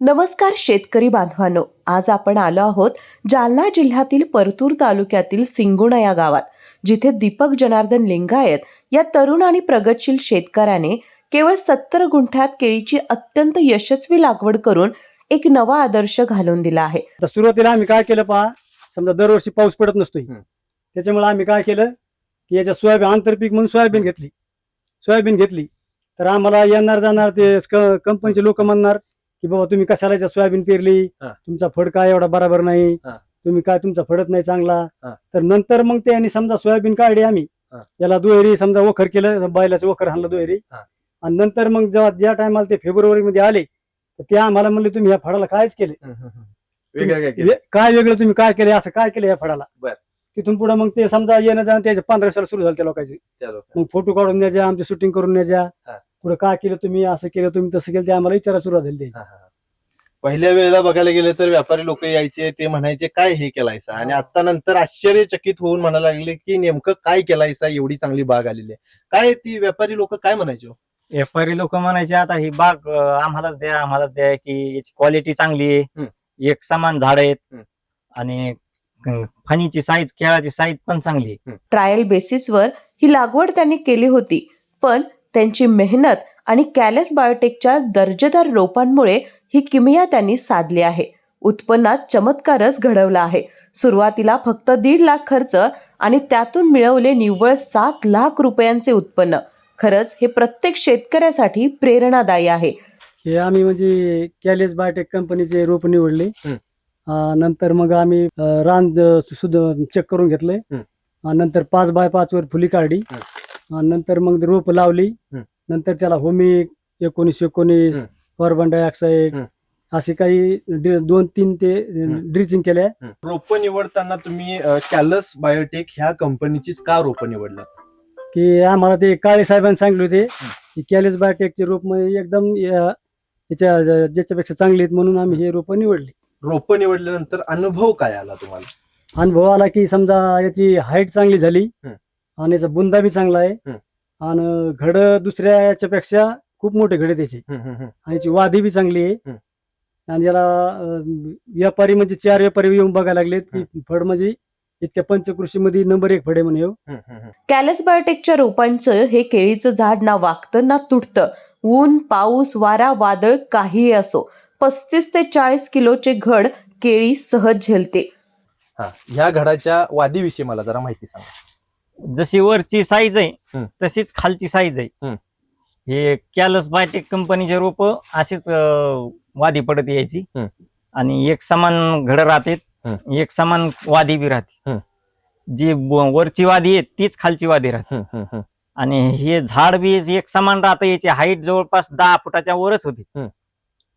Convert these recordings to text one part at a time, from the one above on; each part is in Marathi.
नमस्कार शेतकरी बांधवांनो आज आपण आलो आहोत जालना जिल्ह्यातील परतूर तालुक्यातील सिंगोणा या गावात जिथे दीपक जनार्दन लिंगायत या तरुण आणि प्रगतशील शेतकऱ्याने केवळ सत्तर गुंठ्यात केळीची अत्यंत यशस्वी लागवड करून एक नवा आदर्श घालून दिला आहे. आता सुरुवातीला आम्ही काय केलं पहा समजा दरवर्षी पाऊस पडत नसतोय. त्याच्यामुळे आम्ही काय केलं की याच्या सोयाबीन आंतरपीक म्हणून सोयाबीन घेतली. सोयाबीन घेतली. तर आम्हाला येणार जाणार ते कंपनीचे लोक म्हणणार की बाबा तुम्ही कशाला सोयाबीन पेरली हा. तुमचा फड काय एवढा बराबर नाही हा. तुम्ही काय तुमचा फडत नाही चांगला हा. तर नंतर मग त्यांनी समजा सोयाबीन काढली आम्ही हा. याला दुहेरी समजा वखर केलं बैलाचं वखर हाणलं दुहेरी हा. आणि नंतर मग जेव्हा ज्या टायमाला ते फेब्रुवारी मध्ये आले तर ते आम्हाला म्हणले तुम्ही या फळाला कायच केले वेगळं काय केलं वे- काय वेगळं तुम्ही काय केलं असं काय केलं या फळाला बर. तिथून पुढे मग ते समजा येणं जाणं त्याच्या पंधरा वर्षाला सुरू झालं त्या लोकांचे त्या लोकांना. मग फोटो काढून न्यायच्या आमचे शूटिंग करून न्यायच्या हा. पुढे काय केलं तुम्ही असं केलं तुम्ही तसं केलं ते आम्हाला विचारा सुरुवात झाली त्याची. पहिल्या वेळेला बघायला गेलं तर व्यापारी लोक यायचे ते म्हणायचे काय हे केलायसा? आणि आता नंतर आश्चर्यचकित होऊन म्हणायला लागले की नेमकं काय केलायसा? एवढी चांगली बाग आलेली आहे. काय ती व्यापारी लोक काय म्हणायचे हो? व्यापारी लोक म्हणायचे आता ही बाग अं, आम्हालाच द्या आम्हालाच द्या की याची क्वालिटी चांगली आहे. एक समान झाड आहेत. हम्म. आणि अं, फणीची साईज केळाची साईज पण चांगली आहे. ट्रायल बेसिसवर ही लागवड त्यांनी केली होती. पण त्यांची मेहनत आणि कॅलेस बायोटेकच्या दर्जेदार रोपांमुळे ही किमया त्यांनी साधली आहे. उत्पन्नात चमत्कारच घडवला आहे. सुरुवातीला फक्त दीड लाख खर्च आणि त्यातून मिळवले निव्वळ सात लाख रुपयांचे उत्पन्न. खरंच हे प्रत्येक शेतकऱ्यासाठी प्रेरणादायी आहे. हे आम्ही म्हणजे कॅलेज बायोटेक कंपनीचे रोप निवडले. अं, नंतर मग आम्ही अं, रान अं, सुद्धा चेक करून. अं, नंतर पाच बाय पाच वर फुली काढली. नंतर मग रोप लावली. नंतर त्याला होमी एकोणीस एकोणीस. Carbon dioxide. असे काही दोन तीन ते. ड्रिचिंग केल्या रोपं निवडताना तुम्ही कॅलस बायोटेक ह्या कंपनीचीच का रोपं निवडलात की आम्हाला ते काळे साहेबांनी सांगितले होते की कॅलेज बायोटेकचे रोप एकदम याच्या ज्याच्यापेक्षा चांगले आहेत म्हणून आम्ही हे रोप निवडले रोपं निवडल्यानंतर अनुभव काय आला तुम्हाला अनुभव आला की समजा याची हाईट चांगली झाली. आणि याचा बुंदा बी चांगला आहे. आणि घड दुसऱ्या याच्यापेक्षा खूप मोठे घडे त्याचे. आणि याची वादी बी चांगली आहे. आणि याला व्यापारी म्हणजे चार व्यापारी येऊन बघायला लागलेत की फळ म्हणजे इतक्या पंचकृषीमध्ये नंबर एक फळ आहे म्हणे हो. कॅलस बायोटेकच्या रोपांचं हे केळीचं झाड ना वागतं ना तुटतं. ऊन पाऊस वारा वादळ काहीही असो. पस्तीस ते चाळीस किलोचे घड केळी सहज झेलते. हा ह्या घडाच्या वादीविषयी मला जरा माहिती सांगा. जशी वरची साईज आहे. तशीच खालची साईज आहे. हे कॅलस बायोटेक कंपनीचे रोप असेच अं, वादी पडत यायची. आणि एक समान घड राहतात एक समान वादी बी राहते. जी वरची वादी आहे तीच खालची वादी राहते. आणि हे झाड बी एक समान राहतं याची हाईट जवळपास दहा फुटाच्या वरच होती.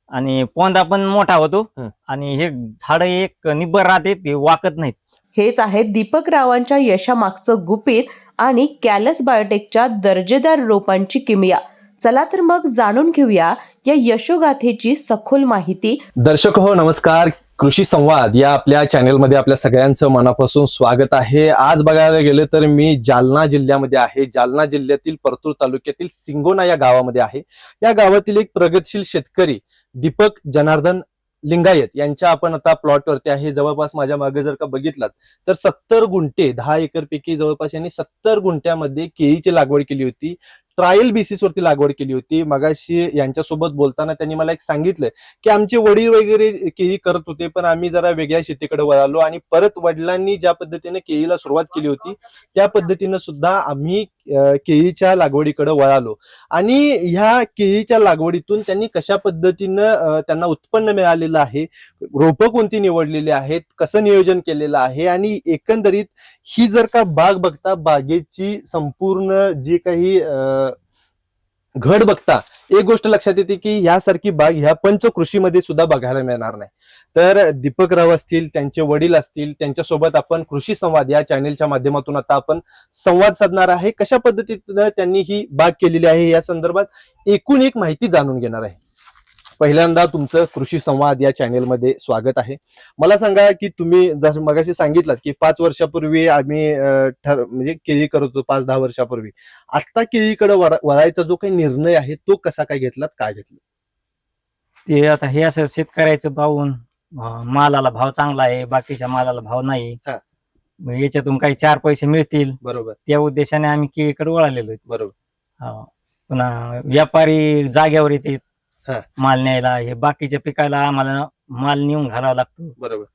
आणि पोंदा पण मोठा होतो. आणि हे झाड एक निब्बर राहते ते वाकत नाहीत हेच आहे दीपक रावांच्या यशामागचं गुपित आणि कॅलस बायोटेकच्या दर्जेदार रोपांची किमया. चला तर मग जाणून घेऊया या यशोगाथेची सखोल माहिती. दर्शक हो नमस्कार. कृषी संवाद या आपल्या चॅनेलमध्ये आपल्या सगळ्यांचं मनापासून स्वागत आहे. आज बघायला गेलं तर मी जालना जिल्ह्यामध्ये आहे. जालना जिल्ह्यातील परतूर तालुक्यातील सिंगोना या गावामध्ये आहे. या गावातील एक प्रगतशील शेतकरी दीपक जनार्दन लिंगायत यांच्या आपण आता प्लॉटवरती आहे. जवळपास माझ्या मागे जर का बघितलात तर सत्तर गुंठे दहा एकर पैकी जवळपास यांनी सत्तर गुंठ्यामध्ये केळीची लागवड केली होती. ट्रायल बेसिस वरती लागवड केली होती. मगाशी यांच्यासोबत बोलताना त्यांनी मला एक सांगितलं की आमचे वडील वगैरे केळी करत होते पण आम्ही जरा वेगळ्या शेतीकडे वळालो आणि परत वडिलांनी ज्या पद्धतीने केळीला सुरुवात केली होती त्या पद्धतीनं सुद्धा आम्ही केळीच्या लागवडीकडे वळालो. आणि ह्या केळीच्या लागवडीतून त्यांनी कशा पद्धतीनं त्यांना उत्पन्न मिळालेलं आहे रोपं कोणती निवडलेली आहेत कसं नियोजन केलेलं आहे आणि एकंदरीत ही जर का बाग बघता बागेची संपूर्ण जी काही घड बघता एक गोष्ट लक्षात येते की यासारखी बाग ह्या पंचकृषीमध्ये सुद्धा बघायला मिळणार नाही. तर दीपक राव असतील त्यांचे वडील असतील त्यांच्यासोबत आपण कृषी संवाद या चॅनेलच्या माध्यमातून आता आपण संवाद साधणार आहे. कशा पद्धतीनं त्यांनी ही बाग केलेली आहे या संदर्भात एकूण एक माहिती जाणून घेणार आहे. पहिल्यांदा तुमचं कृषी संवाद या चॅनेलमध्ये स्वागत आहे. मला सांगा की तुम्ही जसं मगाशी सांगितलं की पाच वर्षापूर्वी आम्ही ठर म्हणजे केळी करत होतो पाच दहा वर्षापूर्वी. आता केळीकडे वळा- वळायचा जो काही निर्णय आहे तो कसा काय घेतलात काय घेतला? ते आता हे असं शेतकऱ्याचं पाहून मालाला भाव चांगला आहे बाकीच्या मालाला भाव नाही. याच्यातून काही चार पैसे मिळतील. बरोबर. त्या उद्देशाने आम्ही केळीकडे वळालेलो. बरोबर. हा. पुन्हा व्यापारी जाग्यावर येते हा. माल न्यायला हे बाकीच्या पिकाला आम्हाला माल नेऊन घालावा लागतो बरोबर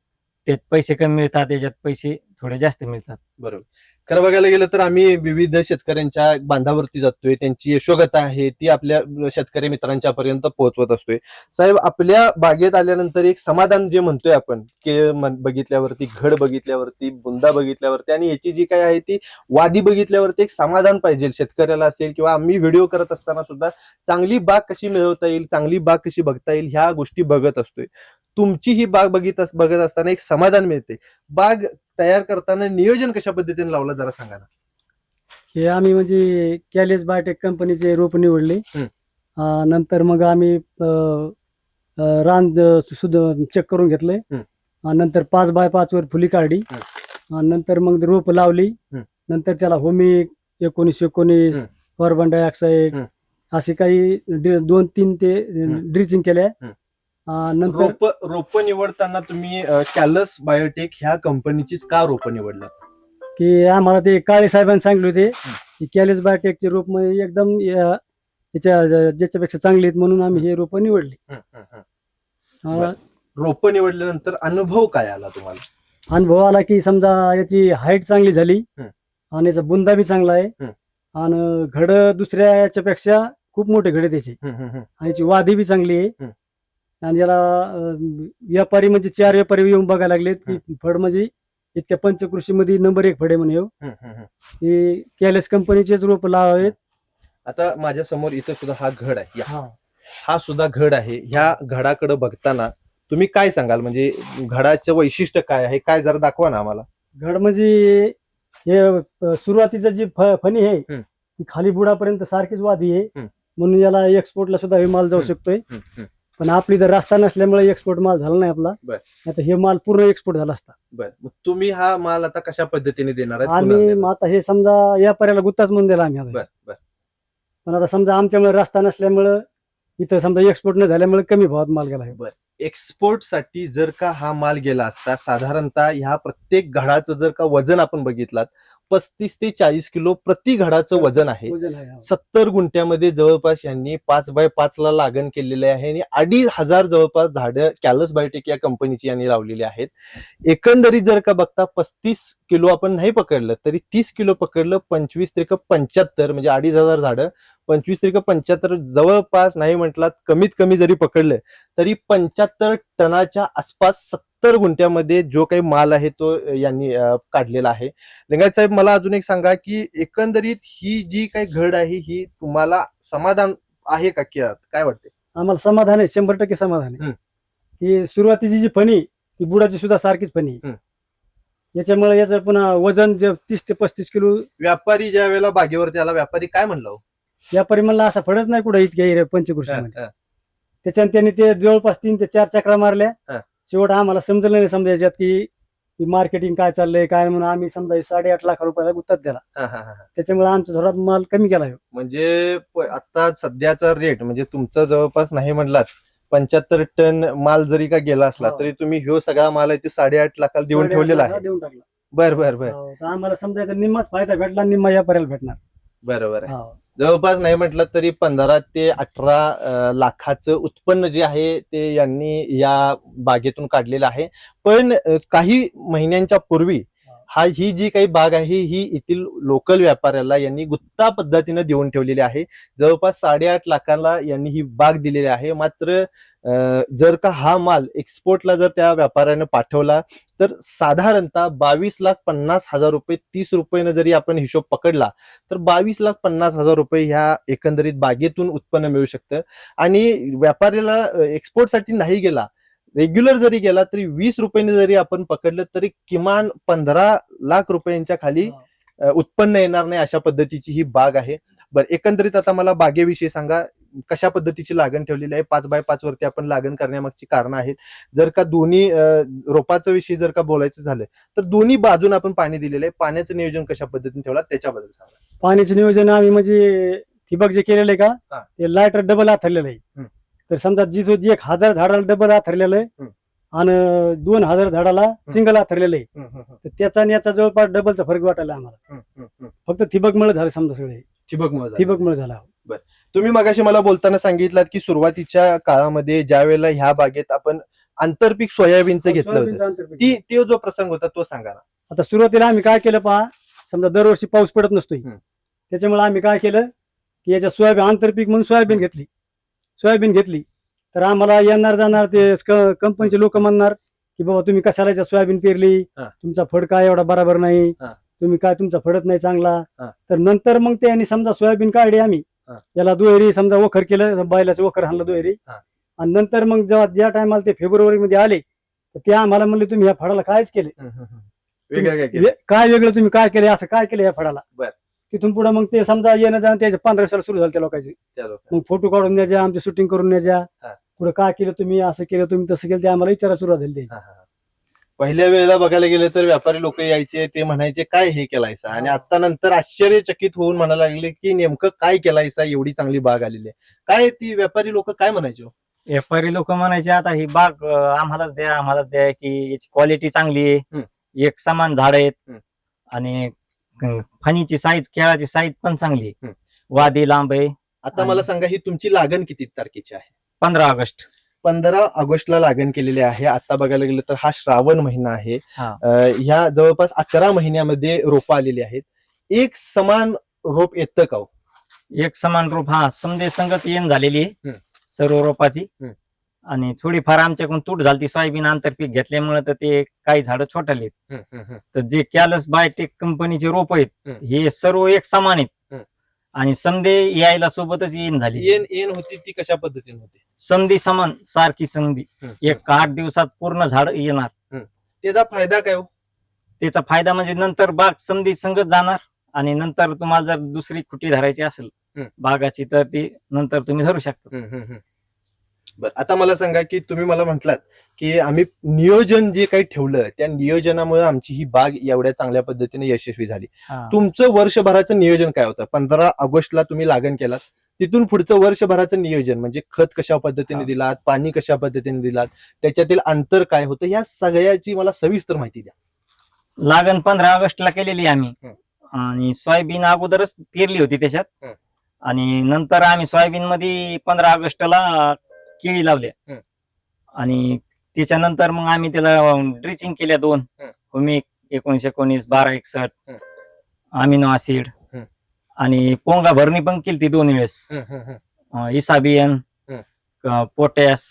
त्यात पैसे कमी मिळतात त्याच्यात पैसे थोडे जास्त मिळतात. बरोबर. खरं बघायला गेलं तर आम्ही विविध शेतकऱ्यांच्या बांधावरती जातोय. त्यांची यशोगता आहे ती आपल्या शेतकरी मित्रांच्या पर्यंत पोहोचवत असतोय. साहेब आपल्या बागेत आल्यानंतर एक समाधान जे म्हणतोय आपण के बघितल्यावरती घड बघितल्यावरती बुंदा बघितल्यावरती आणि याची जी काय आहे ती वादी बघितल्यावरती एक समाधान पाहिजे शेतकऱ्याला असेल किंवा आम्ही व्हिडिओ करत असताना सुद्धा चांगली बाग कशी मिळवता येईल चांगली बाग कशी बघता येईल ह्या गोष्टी बघत असतोय. तुमची ही बाग बघित बघत असताना एक समाधान मिळते. बाग तयार करताना नियोजन कशा पद्धतीने लावलं जरा सांगा ना हे आम्ही म्हणजे कॅलेज बायोटेक कंपनीचे रोप निवडले. अं, नंतर मग आम्ही अं, अं, रान सुद्धा चेक करून घेतले नंतर पाच बाय पाच वर फुली काढली नंतर मग रोप लावली. नंतर त्याला होमी एकोणीस एकोणीस. Carbon dioxide. असे काही डि- दोन तीन ते. ड्रिचिंग केल्या. नंतर रोप रोप निवडताना तुम्ही कॅलस बायोटेक ह्या कंपनीचीच का रोप निवडलात की आम्हाला ते काळे साहेबांनी सांगितले होते की कॅलेज बायोटेकचे रोप म्हणजे एकदम याच्या ज्याच्यापेक्षा चांगले आहेत म्हणून आम्ही हे रोप निवडली. रोप निवडल्यानंतर अनुभव काय आला तुम्हाला? अनुभव आला की समजा याची हाईट चांगली झाली. आणि याचा बुंदा बी चांगला आहे. आणि घड दुसऱ्या याच्यापेक्षा खूप मोठे घड त्याचे आणि याची वादी बी चांगली आहे. आणि याला व्यापारी म्हणजे चार व्यापारी येऊन बघायला लागलेत की फळ म्हणजे इतक्या पंचकृषी मध्ये नंबर एक फळ आहे म्हणे ह्यो. हे कॅलेस कंपनीचेच रोप लावावेत. आता माझ्यासमोर इथं सुद्धा हा घड आहे. या. हा. सुद्धा घड आहे. ह्या घडाकडे बघताना तुम्ही काय सांगाल? म्हणजे घडाचं वैशिष्ट्य काय आहे? काय जरा दाखवा ना आम्हाला. घड म्हणजे हे सुरुवातीचं जी फ- फणी आहे. ती खाली बुडापर्यंत सारखीच वादी आहे. म्हणून याला एक्सपोर्टला सुद्धा हे माल जाऊ. शकतोय. पण आपली जर रस्ता नसल्यामुळे एक्सपोर्ट माल झाला नाही आपला बर. आता हे माल पूर्ण एक्सपोर्ट झाला असता बर मग तुम्ही हा माल आता कशा पद्धतीने देणार आहेत आम्ही मग? आता हे समजा व्यापाऱ्याला गुत्ताच म्हणून दिला आम्ही आता. बर बर पण आता समजा आमच्यामुळे रस्ता नसल्यामुळं इथं समजा एक्सपोर्ट न झाल्यामुळे कमी भावात माल गेला आहे एक्सपोर्टसाठी जर का हा माल गेला असता साधारणतः ह्या प्रत्येक घडाचं जर का वजन आपण बघितलात पस्तीस ते चाळीस किलो प्रति घडाचं वजन आहे हा. सत्तर गुंठ्यामध्ये जवळपास यांनी पाच बाय पाच ला लागण केलेले आहे आणि अडीच हजार जवळपास झाडं कॅलस बायोटेक या कंपनीची यांनी लावलेली आहेत एकंदरीत जर का बघता पस्तीस किलो आपण नाही पकडलं तरी तीस किलो पकडलं पंचवीस त्रिक पंच्याहत्तर म्हणजे अडीच हजार झाडं पंचवीस त्रिक पंच्याहत्तर जवळपास नाही म्हटलात कमीत कमी जरी पकडलं तरी पंच्याहत्तर टनाच्या आसपास सत्तर गुंठ्यामध्ये जो काही माल आहे तो यांनी काढलेला आहे लिंगायत साहेब मला अजून एक सांगा की एकंदरीत ही जी काही घड आहे ही तुम्हाला समाधान आहे का की काय वाटते आम्हाला समाधान आहे शंभर टक्के समाधान आहे. की सुरुवातीची जी फणी ती बुडाची सुद्धा सारखीच फणी. याच्यामुळे याचं पुन्हा वजन जे तीस ते पस्तीस किलो व्यापारी ज्या वेळेला बागेवरती आला व्यापारी काय म्हणला हो? व्यापारी म्हणला असा फडत नाही कुठं इतक्या पंचकृषीमध्ये हा, त्याच्याने त्यांनी ते जवळपास तीन ते चार चक्रा मारल्या हा. शेवट आम्हाला समजलं नाही समजा याच्यात की मार्केटिंग काय चाललंय काय म्हणून आम्ही समजा साडेआठ लाख रुपयाला गुत्तात दिला हा, हा, हा, हा. त्याच्यामुळे आमचा थोडा माल कमी केला. म्हणजे आता सध्याचा रेट म्हणजे तुमचा जवळपास नाही म्हणलात पंच्याहत्तर टन माल जरी का गेला असला हो. तरी तुम्ही ह्यो सगळा माल आहे तो साडेआठ लाखाला देऊन ठेवलेला आहे देऊन टाकला बर बर बर हो, आम्हाला समजा याचा निम्माच फायदा भेटला निम्मा व्यापाऱ्याला भेटणार बरोबर आहे हो. जवळपास नाही म्हटलं तरी पंधरा ते अठरा अं, लाखाचं उत्पन्न जे आहे ते यांनी या बागेतून काढलेलं आहे पण अं, काही महिन्यांच्या पूर्वी हा ही जी काही बाग आहे ही येथील लोकल व्यापाऱ्याला यांनी गुत्ता पद्धतीने देऊन ठेवलेली आहे. जवळपास साडेआठ लाखाला यांनी ही बाग दिलेली आहे. मात्र जर का हा माल एक्सपोर्टला जर त्या व्यापाऱ्यानं पाठवला तर साधारणतः बावीस लाख पन्नास हजार रुपये तीस रुपयेनं जरी आपण हिशोब पकडला तर बावीस लाख पन्नास हजार रुपये ह्या एकंदरीत बागेतून उत्पन्न मिळू शकतं. आणि व्यापाऱ्याला एक्सपोर्टसाठी नाही गेला रेग्युलर जरी गेला तरी वीस रुपयाने जरी आपण पकडलं तरी किमान पंधरा लाख रुपयांच्या खाली उत्पन्न येणार नाही अशा पद्धतीची ही बाग आहे. बरं एकंदरीत आता मला बागेविषयी सांगा कशा पद्धतीची लागण ठेवलेली आहे? पाच बाय पाच वरती आपण लागण करण्यामागची कारणं आहेत. जर का दोन्ही रोपाचं विषयी जर का बोलायचं झालं तर दोन्ही बाजून आपण पाणी दिलेलं आहे. पाण्याचं नियोजन कशा पद्धतीने ठेवला त्याच्याबद्दल सांगा. पाण्याचं नियोजन आम्ही म्हणजे ठिबक जे केलेलं आहे. का ते लायटर डबल हातरलेलं आहे. तर समजा जी जो जी एक हजार झाडाला डबल आथरलेलं आहे. आणि दोन हजार झाडाला सिंगल आथरलेलं आहे तर त्याचा आणि याचा जवळपास डबलचा फरक वाटायला आम्हाला. फक्त ठिबकमुळे झालं समजा सगळे ठिबकमुळे झालं. ठिबकमुळे झाला तुम्ही मगाशी मला बोलताना सांगितलं की सुरुवातीच्या काळामध्ये ज्या वेळेला ह्या बागेत आपण आंतरपीक सोयाबीनचं घेतलं होतं. ती तो जो प्रसंग होता तो सांगा ना आता सुरुवातीला आम्ही काय केलं पहा समजा दरवर्षी पाऊस पडत नसतोय. त्याच्यामुळे आम्ही काय केलं की याच्या सोयाबीन आंतरपीक म्हणून सोयाबीन घेतली सोयाबीन घेतली तर आम्हाला येणार जाणार ते कंपनीचे लोक म्हणणार की बाबा तुम्ही कशाला सोयाबीन पेरली. तुमचा फड काय एवढा बराबर नाही. तुम्ही काय तुमचा फडत नाही चांगला. तर नंतर मग ते आणि समजा सोयाबीन काढली आम्ही. याला दुहेरी समजा वखर केलं बैलाचं वखर हाणलं दुहेरी. आणि नंतर मग जेव्हा ज्या टायमाला ते फेब्रुवारी मध्ये आले तर ते आम्हाला म्हणले तुम्ही या फळाला कायच केले काय वेगळं तुम्ही काय केलं असं काय केलं या फळाला बर. तिथून पुढे मग ते समजा येणं जाणं त्याच्या पंधरा वर्षाला सुरू झालं त्या लोकांचे त्या लोकांना. मग फोटो काढून द्यायच्या आमचे शूटिंग करून द्यायच्या हा. पुढे काय केलं तुम्ही असं केलं तुम्ही तसं केलं ते आम्हाला विचारायला सुरुवात झाली त्याची हा, हा, हा. पहिल्या वेळेला बघायला गेले तर व्यापारी लोक यायचे ते म्हणायचे काय हे केलायसा आणि आता नंतर आश्चर्यचकित होऊन म्हणायला लागले की नेमकं काय केलायसा एवढी चांगली बाग आलेली आहे काय ती व्यापारी लोक काय म्हणायचे हो? व्यापारी लोक म्हणायचे आता ही बाग अं, आम्हालाच द्या आम्हालाच द्या की याची क्वालिटी चांगली हम्म. आहे एक समान झाड आहेत हम्म. आणि फणीची साईज केळाची साईज पण चांगली आहे. वादी लांब आहे आता मला सांगा ही तुमची लागण किती तारखेची आहे पंधरा ऑगस्ट पंधरा ऑगस्टला लागण केलेली आहे आता बघायला गेलं तर हा श्रावण महिना आहे हा. अं, ह्या जवळपास अकरा महिन्यामध्ये रोपं आलेली आहेत एक समान रोप येतं का हो? एक समान रूप हा समजे संगत येण झालेली आहे हम्म. सर्व रोपाची हम्म. आणि थोडीफार आमच्याकडून तूट झाली सोयाबीन आंतरपीक घेतल्यामुळे तर ते काही झाडं छोटाले तर जे कॅलस बायोटेक कंपनीचे रोप आहेत. हे. सर्व एक समान आहेत. आणि समधे यायला सोबतच येईन झाली. येण होती ती कशा पद्धतीने होती? संधी समान सारखी संधी एक आठ दिवसात पूर्ण झाड येणार. त्याचा फायदा काय हो? त्याचा फायदा म्हणजे नंतर बाग संधी संगत जाणार आणि नंतर तुम्हाला जर दुसरी खुटी धरायची असेल. बागाची तर ती नंतर तुम्ही धरू शकता. बर आता मला सांगा की तुम्ही मला म्हटलात की आम्ही नियोजन जे काही ठेवलं त्या नियोजनामुळे आमची ही बाग एवढ्या चांगल्या पद्धतीने यशस्वी झाली. तुमचं वर्षभराचं नियोजन काय होतं पंधरा ऑगस्टला तुम्ही लागण केलात तिथून पुढचं वर्षभराचं नियोजन म्हणजे खत कशा पद्धतीने. दिलात पाणी कशा पद्धतीने दिलात त्याच्यातील अंतर काय होतं या सगळ्याची मला सविस्तर माहिती द्या लागण पंधरा ऑगस्टला केलेली आम्ही. आणि सोयाबीन अगोदरच पेरली होती त्याच्यात. आणि नंतर आम्ही सोयाबीन मध्ये पंधरा ऑगस्टला केळी लावल्या. आणि त्याच्यानंतर मग आम्ही त्याला ड्रिचिंग केल्या दोन हम्म. हुमिक एकोणीशे एकोणीस बारा एकसष्ट. Amino acid. आणि पोंगा भरणी पण केली ती दोन वेळेस अं, इसाबियन हम्म. पोटॅश.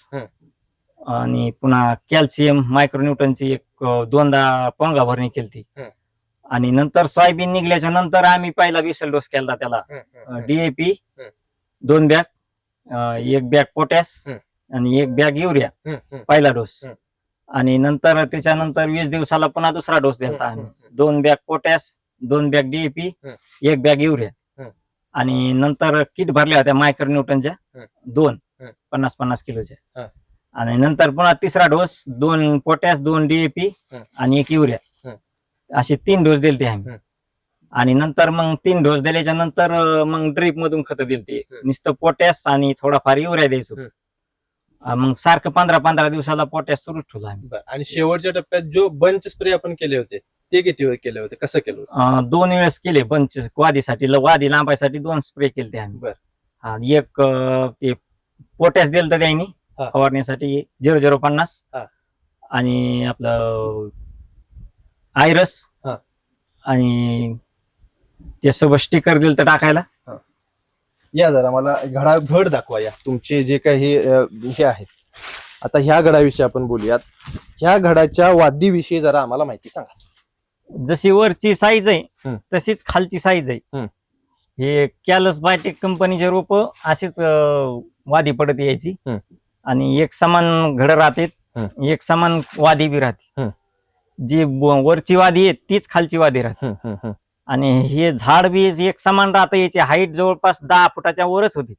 आणि पुन्हा कॅल्शियम मायक्रोन्यूटनची एक अं, दोनदा पोंगा भरणी केली हम्म. आणि नंतर सोयाबीन निघल्याच्या नंतर आम्ही पहिला विशल डोस केला त्याला डीएपी. दोन बॅग एक बॅग पोटॅश. आणि एक बॅग युरिया पहिला डोस. आणि नंतर त्याच्यानंतर वीस दिवसाला पुन्हा दुसरा डोस दिला आम्ही दोन बॅग पोटॅश दोन बॅग डीएपी. एक बॅग युरिया. आणि नंतर किट भरल्या होत्या मायक्रो न्यूटनच्या. दोन. पन्नास पन्नास किलोच्या. आणि नंतर पुन्हा तिसरा डोस दोन पोटॅश दोन डीएपी. आणि एक युरिया. असे तीन डोस दिले आम्ही हम्म. आणि नंतर मग तीन डोस दिल्याच्या नंतर मग ड्रीप मधून खत दिलते. नुसतं पोटॅश आणि थोडाफार युरिया द्यायचो मग सारखं पंधरा पंधरा दिवसाला पोटॅश सुरू ठेवलं आम्ही. आणि शेवटच्या टप्प्यात जो बंच स्प्रे आपण केले होते ते किती वेळ केले होते कसं केलं दोन वेळेस केले पंच वादीसाठी वादी लांबायसाठी दोन स्प्रे केले ते आम्ही बर. एक ते पोटॅश दिलं तर त्यांनी. फवारण्यासाठी झिरो झिरो पन्नास. आणि आपलं आयरस हा. आणि त्यासोबत स्टिकर दिलं तर टाकायला? या जरा मला घडा घड दाखवा या. तुमचे जे काही अ, हे आहेत. आता ह्या घडाविषयी आपण बोलूयात. ह्या घडाच्या वादीविषयी जरा आम्हाला माहिती सांगा. जशी वरची साईज आहे हम्म. तशीच खालची साईज आहे. हम्म. हे कॅलस बायोटेक कंपनीचे रोप अशीच अं, वादी पडत यायची. हम्म. आणि एक समान घड राहते एक समान वादी बी राहते. जी ब- वरची वादी आहे तीच खालची वादी राहते. हम्म, हम्म, हम्म. आणि हे झाड बी एक समान राहतं याची हाईट जवळपास दहा फुटाच्या वरच होती.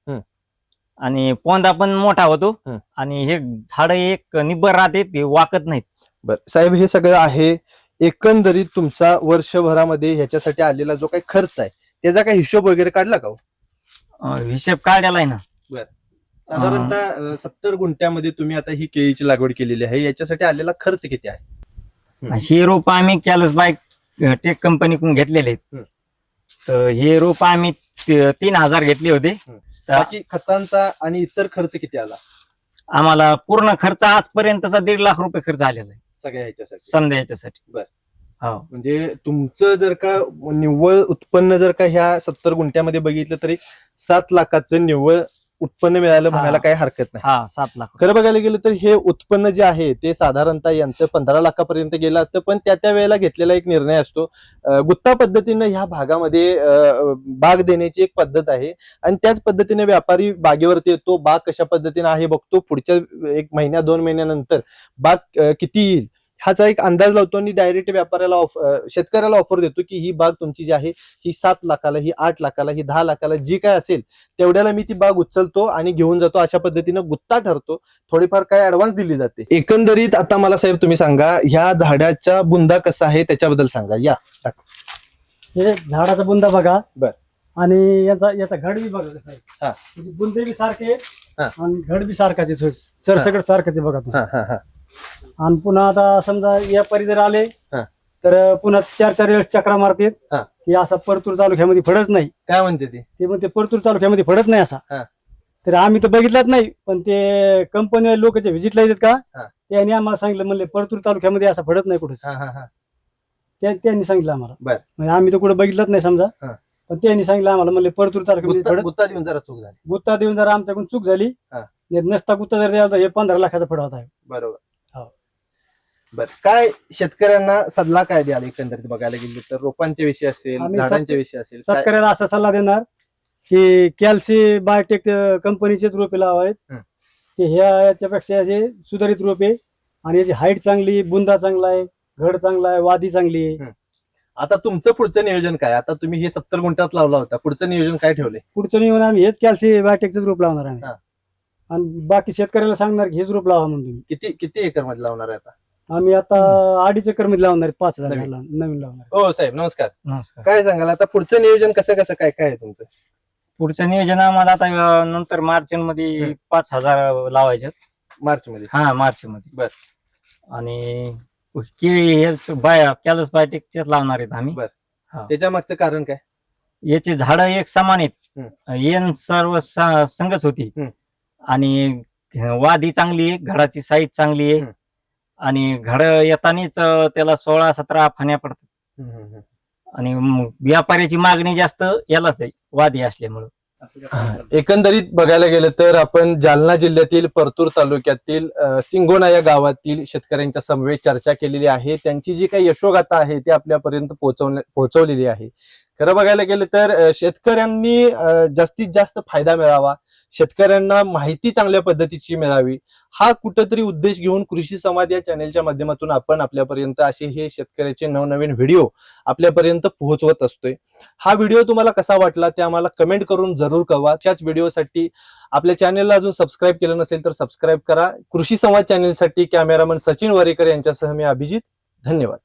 आणि पोंदा पण मोठा होतो. आणि हे झाड एक निब्बर राहते ते वाकत नाहीत बरं साहेब हे सगळं आहे एकंदरीत तुमचा वर्षभरामध्ये ह्याच्यासाठी आलेला जो काही खर्च आहे त्याचा काही हिशोब वगैरे काढला का हो? अं, हिशेब काढायला आहे ना बर. साधारणतः सत्तर गुंठ्यामध्ये तुम्ही आता ही केळीची लागवड केलेली आहे याच्यासाठी आलेला खर्च किती आहे हे रोप आम्ही कॅलस बाईक टेक कंपनीकडून घेतलेले. आहेत. तर हे रोप आम्ही ती- तीन हजार घेतले होते. तर बाकी खतांचा आणि इतर खर्च किती आला? आम्हाला पूर्ण खर्च आजपर्यंतचा दीड लाख रुपये खर्च आलेला आहे. सगळ्या ह्याच्यासाठी. समजा याच्यासाठी बर. हो. म्हणजे तुमचं जर का निव्वळ उत्पन्न जर का ह्या सत्तर गुंठ्यामध्ये बघितलं तरी सात लाखाचं निव्वळ उत्पन्न मिळालं म्हणायला. काही हरकत नाही. हा सात लाख खरं बघायला गेलं तर हे उत्पन्न जे आहे ते साधारणतः यांचं पंधरा लाखापर्यंत गेलं असतं पण त्या त्या वेळेला घेतलेला एक निर्णय असतो. गुत्ता पद्धतीनं ह्या भागामध्ये बाग देण्याची एक पद्धत आहे आणि त्याच पद्धतीने व्यापारी बागेवरती येतो. बाग कशा पद्धतीने आहे बघतो. पुढच्या एक महिन्या दोन महिन्यानंतर बाग किती येईल? ह्याचा एक अंदाज लावतो आणि डायरेक्ट व्यापाऱ्याला शेतकऱ्याला ऑफर देतो की ही बाग तुमची जी आहे ही सात लाखाला ही आठ लाखाला ही दहा लाखाला जी काय असेल तेवढ्याला मी ती बाग उचलतो आणि घेऊन जातो अशा पद्धतीनं गुत्ता ठरतो थोडीफार काय ऍडव्हान्स दिली जाते एकंदरीत आता मला साहेब तुम्ही सांगा ह्या झाडाच्या बुंदा कसा आहे त्याच्याबद्दल सांगा या हे झाडाचा बुंदा बघा बर. आणि याचा याचा घड बी बघा कसा आहे. म्हणजे बुंदे बी सारखे. आणि घड बी सारखाचे सर. सगळं सारखाचे बघा. आणि पुन्हा आता समजा या परी जर आले हा. तर पुन्हा चार चार वेळेस चक्रा मारतात हा. की असा परतूर तालुक्यामध्ये फडत नाही काय म्हणते ती ते म्हणते परतूर तालुक्यामध्ये फडत नाही असा हा. तर आम्ही तर बघितलाच नाही पण ते कंपनी लोक जे व्हिजिटला येतात का. त्यांनी आम्हाला सांगितलं म्हणले परतूर तालुक्यामध्ये असा फडत नाही हा, हा, हा. त्या- त्यांनी सांगितलं आम्हाला बर. म्हणजे आम्ही तर कुठे बघितलंच नाही समजा हा. पण त्यांनी सांगितलं आम्हाला म्हणले परतूर तालुक्यामध्ये गुत्ता फडत गुत्ता देऊन जरा चूक झाली गुत्ता देऊन जर आमच्याकडून चूक झाली हा. नसता गुत्ता जर द्यायला हे पंधरा लाखाचा फड होता बरोबर. बर काय शेतकऱ्यांना सल्ला काय द्याल एकंदरीत बघायला गेली तर? रोपांच्या विषयी असेल आम्ही झाडांच्या विषयी असेल काय- शेतकऱ्याला असा सल्ला देणार की कॅल्सी बायोटेक कंपनीचेच रोपे लावावेत हं. की ह्या याच्यापेक्षा जे सुधारित रोपे आणि याची हाईट चांगली बुंदा चांगला आहे घड चांगला आहे वादी चांगली आहे. आता तुमचं पुढचं नियोजन काय? आता तुम्ही हे सत्तर गुंठ्यात लावला होता. पुढचं नियोजन काय ठेवले पुढचं नियोजन आम्ही हेच कॅल्सी बायोटेकचेच रोप लावणार आम्ही. हा. आणि बाकी शेतकऱ्याला सांगणार की हेच रोप लावा म्हणून तुम्ही. किती किती एकरमध्ये लावणार आहे आता? आम्ही आता अडीच एकरमध्ये लावणार आहेत, पाच हजार नवीन. लावणार- नवीन लावणार. हो साहेब नमस्कार. नमस्कार. काय सांगाल? आता पुढचं नियोजन कसं कसं काय काय आहे तुमचं? पुढचं नियोजन आम्हाला आता अं, नंतर मार्च मध्ये. पाच हजार लावायचे. मार्च मध्ये हा मार्च मध्ये बर. आणि केळी हे बाय कॅलस बायोटेकच्याच लावणार आहेत आम्ही. बर. त्याच्या मागचं कारण काय? याचे झाड एक समान आहेत. येन सर्व स- संगच होती. हम्म. आणि वादी चांगली आहे घडाची साईज चांगली आहे. आणि घड येतानीच त्याला सोळा सतरा फाण्या पडतात. आणि व्यापाऱ्याची मागणी जास्त यालाच आहे वादी असल्यामुळं. एकंदरीत बघायला गेलं तर आपण जालना जिल्ह्यातील परतूर तालुक्यातील सिंगोना या गावातील शेतकऱ्यांच्या समवेत चर्चा केलेली आहे. त्यांची जी काही यशोगाथा आहे ती आपल्यापर्यंत पोहोचवण्या पोहोचवलेली आहे. खरं बघायला गेलं तर शेतकऱ्यांनी जास्तीत जास्त फायदा मिळावा. शेतकऱ्यांना माहिती चांगल्या पद्धतीची मिळावी. हा कुठंतरी उद्देश घेऊन कृषी संवाद या चॅनेलच्या माध्यमातून आपण आपल्यापर्यंत असे हे शेतकऱ्याचे नवनवीन व्हिडिओ आपल्यापर्यंत पोहोचवत असतोय. हा व्हिडिओ तुम्हाला कसा वाटला ते आम्हाला कमेंट करून जरूर कळवा. त्याच व्हिडिओसाठी आपल्या चॅनेलला अजून सबस्क्राईब केलं नसेल तर सबस्क्राईब करा. कृषी संवाद चॅनेलसाठी कॅमेरामन सचिन वरेकर यांच्यासह मी अभिजित. धन्यवाद.